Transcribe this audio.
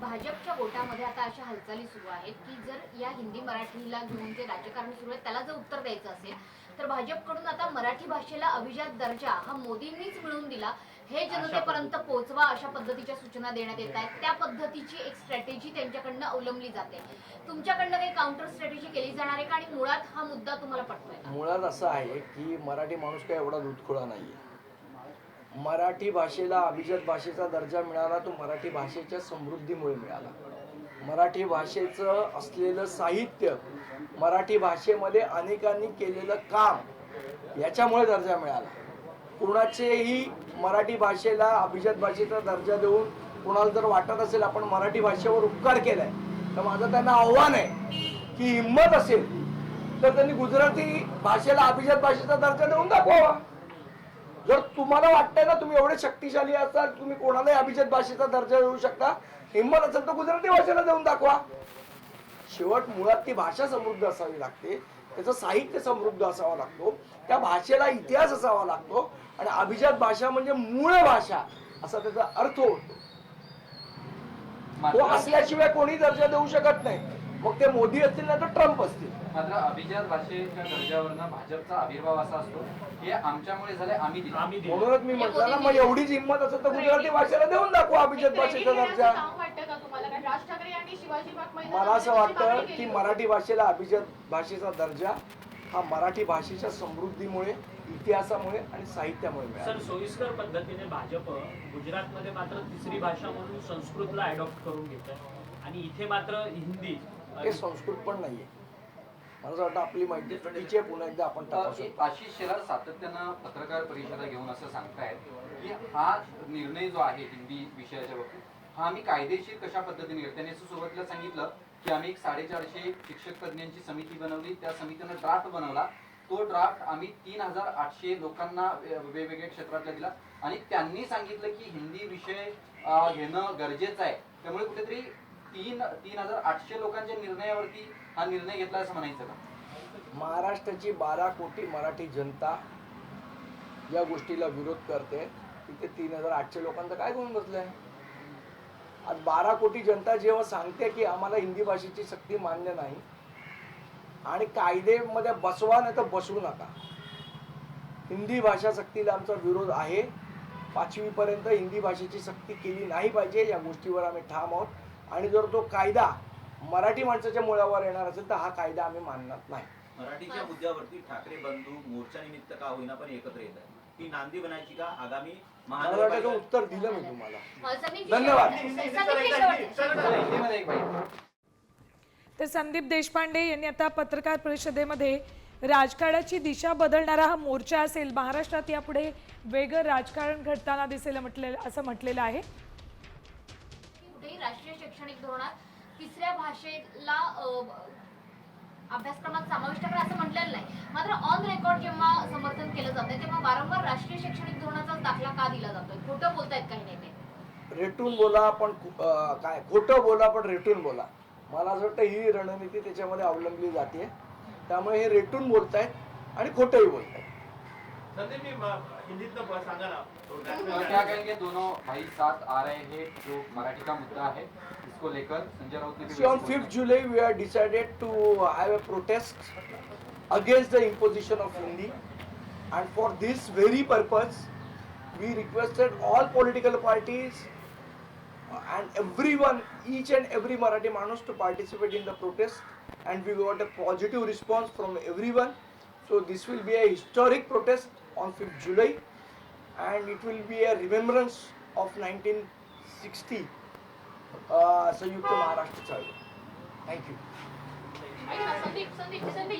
भाजपच्या गोटामध्ये आता अशा हालचाली सुरू आहेत की जर या हिंदी मराठीला घेऊन जे राजकारण सुरू आहे त्याला जर उत्तर द्यायचं असेल तर भाजपकडून आता मराठी भाषेला अभिजात दर्जा हा मोदींनीच मिळवून दिला. हे जनतेपर्यंत पोहोचवा अशा पद्धतीच्या सूचना देण्यात येत आहेत. त्या पद्धतीची एक स्ट्रॅटेजी त्यांच्याकडनं अवलंबली जाते. तुमच्याकडनं काही काउंटर स्ट्रॅटेजी केली जाणार आहे का? आणि मुळात हा मुद्दा तुम्हाला पटतोय? मुळात असं आहे की मराठी माणूस काय एवढा दूधखोळा नाहीये. मराठी भाषेला अभिजात भाषेचा दर्जा मिळाला तो मराठी भाषेच्या समृद्धीमुळे मिळाला. मराठी भाषेचं असलेलं साहित्य मराठी भाषेमध्ये अनेकांनी केलेलं काम याच्यामुळे दर्जा मिळाला. कुणाचेही मराठी भाषेला अभिजात भाषेचा दर्जा देऊन कुणाला जर वाटत असेल आपण मराठी भाषेवर उपकार केलाय तर माझं त्यांना आव्हान आहे की हिंमत असेल तर त्यांनी गुजराती भाषेला अभिजात भाषेचा दर्जा देऊन दाखवावा. जर तुम्हाला वाटतंय ना तुम्ही एवढे शक्तिशाली असाल तुम्ही कोणालाही अभिजात भाषेचा दर्जा देऊ शकता हिंमत असेल तर गुजराती भाषेला देऊन दाखवा. शेवट मुळात ती भाषा समृद्ध असावी लागते त्याचं साहित्य समृद्ध असावा लागतो त्या भाषेला इतिहास असावा लागतो आणि अभिजात भाषा म्हणजे मूळ भाषा असा त्याचा अर्थ होतो. तो असल्याशिवाय कोणी दर्जा देऊ शकत नाही. मग ते मोदी असतील ना तर ट्रम्प असतील मात्र अभिजात भाषेच्या दर्जावरनं भाजपचा आविर्भाव असा असतो हे आमच्यामुळे झाले आम्ही दिले. म्हणूनच मी म्हटलं ना मग एवढीच हिंमत असेल तर गुजराती भाषेला देऊन दाखवा अभिजात भाषेचा दर्जा मला असं वाटतं की. मराठी भाषेला अभिजात भाषेचा दर्जा हा मराठी भाषेच्या समृद्धीमुळे इतिहासामुळे आणि साहित्यामुळे सर मिळाला सोयीस्कर पद्धतीने भाजप गुजरातमध्ये मात्र तिसरी भाषा म्हणून संस्कृतला अडॉप्ट करून घेत आणि इथे मात्र हिंदी. हे संस्कृत पण नाहीये. मला असं वाटतं आपली माहिती चुकीची आहे पुन्हा एकदा आपण तपासू. आशिष शेलार सातत्यानं पत्रकार परिषदा घेऊन असं सांगतायत की हा निर्णय जो आहे हिंदी विषयाच्या बाबतीत हा आम्ही कायदेशीर कशा पद्धतीने घेतला? त्यांनी सुरुवातीला सांगितलं की आम्ही एक साडेचारशे शिक्षक तज्ज्ञांची समिती बनवली. त्या समितीनं ड्राफ्ट बनवला. तो ड्राफ्ट आम्ही तीन हजार आठशे लोकांना वेगवेगळ्या क्षेत्रातला दिला. आणि त्यांनी सांगितलं की हिंदी विषय घेणं गरजेचं आहे. त्यामुळे कुठेतरी तीन तीन हजार आठशे लोकांच्या निर्णयावरती हा निर्णय घेतला असं म्हणायचं का? महाराष्ट्राची बारा कोटी मराठी जनता या गोष्टीला विरोध करते. तिथे तीन हजार आठशे लोकांचं काय करून बसलंय? आज बारा कोटी जनता जेव्हा सांगते की आम्हाला हिंदी भाषेची सक्ती मान्य नाही आणि कायदेमध्ये बसवा नाही तर बसवू नका. हिंदी भाषा सक्तीला आमचा विरोध आहे. पाचवीपर्यंत हिंदी भाषेची सक्ती केली नाही पाहिजे या गोष्टीवर आम्ही ठाम आहोत. आणि जर तो कायदा मराठी माणसाच्या मुळावर येणार असेल तर हा कायदा आम्ही मानणार नाही. मराठीच्या मुद्द्यावरती ठाकरे बंधू मोर्चानिमित्त का होईना पण एकत्र येत आहेत? ही नांदी बनायची का? आगामी मला वाटतं महानगरपालिका उत्तर दिलं मी तुम्हाला. धन्यवाद. तर संदीप देशपांडे यांनी आता पत्रकार परिषदेमध्ये राजकारणाची दिशा बदलणारा हा मोर्चा असेल महाराष्ट्रात यापुढे वेगळं राजकारण घडताना दिसेल म्हटलेलं असं म्हटलेलं आहे. कुठेही राष्ट्रीय शैक्षणिक धोरणात तिसऱ्या भाषेला अ, अभ्यासक्रमात समाविष्ट करा असं म्हटलेलं नाही. मात्र ऑन रेकॉर्ड जेव्हा समर्थन केलं जातं तेव्हा वारंवार का दिला जातोय. खोटं बोलतायत काही नेते. रेटून बोला पण अं, काय खोटं बोला पण रेटून बोला. मला असं वाटतं ही रणनीती त्याच्यामध्ये अवलंबली जाते त्यामुळे हे रेटून बोलतायत आणि खोटंही बोलतायत. क्या कहेंगे दोनों भाई साथ आ रहे हैं जो मराठी का मुद्दा है इसको लेकर संजय राउत ने भी See, on वैसे 5th July, we have decided to have a protest against the imposition of Hindi. And for this very purpose, we requested all political parties and everyone, each and every Marathi Manus to participate in the protest. And we got a positive response from everyone. So this will be a historic protest on 5th July. And it will be a remembrance of 1960 uh, संयुक्त महाराष्ट्र चळवळ thank you ऐक